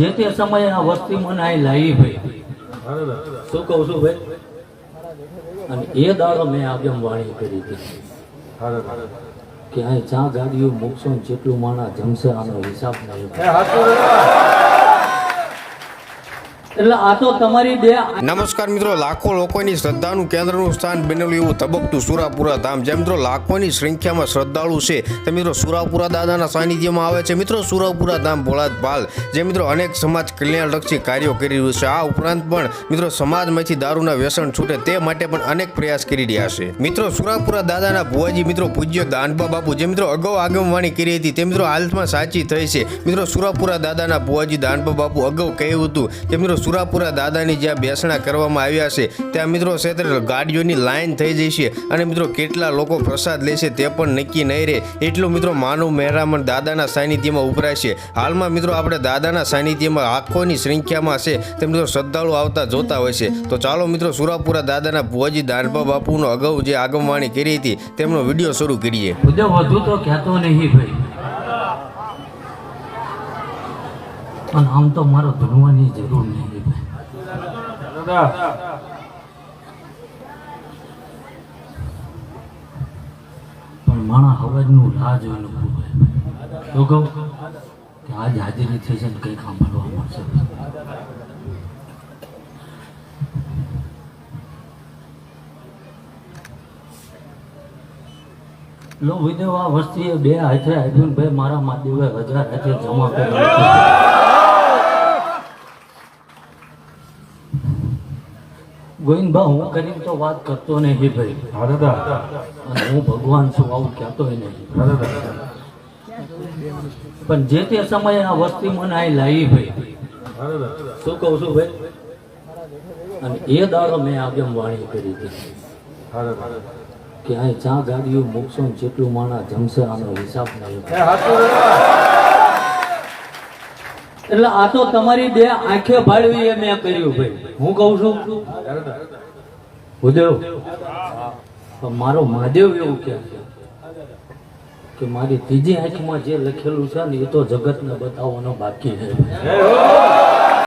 જે તે સમયે આ વસ્તી મને અહીં લાવી ભાઈ. શું કહું છું ભાઈ? અને એ દાડો મેં આગમ વાણી કરી હતી. કે અહીં ચા ગાડીઓ મૂકશો જેટલું માણા જમશે આનો હિસાબ નહીં. નમસ્કાર મિત્રો, લાખો લોકોની શ્રદ્ધાનું કેન્દ્રનું સ્થાન બનેલું એવું તબકતું સુરાપુરા ધામ જે મિત્રો, લાખોની સંખ્યામાં શ્રદ્ધાળુ છે. તે મિત્રો, સુરાપુરા દાદાના સાનિધ્યમાં આવે છે. મિત્રો, સુરાપુરા ધામ ભોળાત પાલ જે મિત્રો અનેક સમાજ કલ્યાણલક્ષી કાર્યો કરી રહ્યું છે. આ ઉપરાંત પણ મિત્રો, સમાજમાંથી દારૂના વ્યસન છૂટે તે માટે પણ અનેક પ્રયાસ કરી રહ્યા છે. મિત્રો, સુરાપુરા દાદાના ભુવાજી મિત્રો, પૂજ્ય દાનબા બાપુ, જે મિત્રો અગાઉ આગમવાણી કરી હતી, તે મિત્રો હાલમાં સાચી થઈ છે. મિત્રો, સુરાપુરા દાદાના ભુવાજી દાનબા બાપુ અગાઉ કહ્યું હતું કે, મિત્રો સુરાપુરા દાદાની જ્યાં બેસણા કરવામાં આવ્યા છે, ત્યાં મિત્રો ક્ષેત્રે ગાડીઓની લાઇન થઈ જશે અને મિત્રો કેટલા લોકો પ્રસાદ લેશે તે પણ નક્કી નહીં રહે. એટલું મિત્રો માનવ મહેરામણ દાદાના સાનિધ્યમાં ઉભરાશે હાલમાં મિત્રો આપણે દાદાના સાનિધ્યમાં આંખોની સંખ્યામાં છે તે મિત્રો શ્રદ્ધાળુ આવતા જોતા હોય છે. તો ચાલો મિત્રો સુરાપુરા દાદાના ભુવાજી દાનભા બાપુનો અગાઉ જે આગમવાણી કરી હતી તેમનો વીડિયો શરૂ કરીએ. વધુ તો કહેતો નહીં ભાઈ. અને આમ તો મારો ધૂણવાની જરૂર નહીં ભાઈ. પણ માણા હવાજનું રાહ જોઈને ઊભું તો કહું? કે આજ હાજરી થઈ છે ને કંઈક સાંભળવા મળશે. લો વિદેવ વસ્તીએ બે હાથે આપ્યું ભાઈ મારા મહાદેવે હજાર હાથે જમા કરી ગોવિંદભા હું કરીને તો વાત કરતો નહીં ભાઈ. અને હું ભગવાન છું આવું કહેતો નહીં. પણ જે તે સમયે આ વસ્તી મને અહીં લાવી ભાઈ શું કહું છું ભાઈ? અને એ દાડો મેં આગમ વાણી કરી હતી. કે અહીં ચા ગાડીઓ મૂકશો જેટલું માણા જમશે આનો હિસાબ નહીં એટલે આ તો તમારી બે આંખે ભાડવી એ મેં કર્યું ભાઈ. હું કહું છું? ભૂદેવ મારો મહાદેવ એવું કે કે મારી ત્રીજી આંખમાં જે લખેલું છે ને એ તો જગતને બતાવવાનો બાકી છે.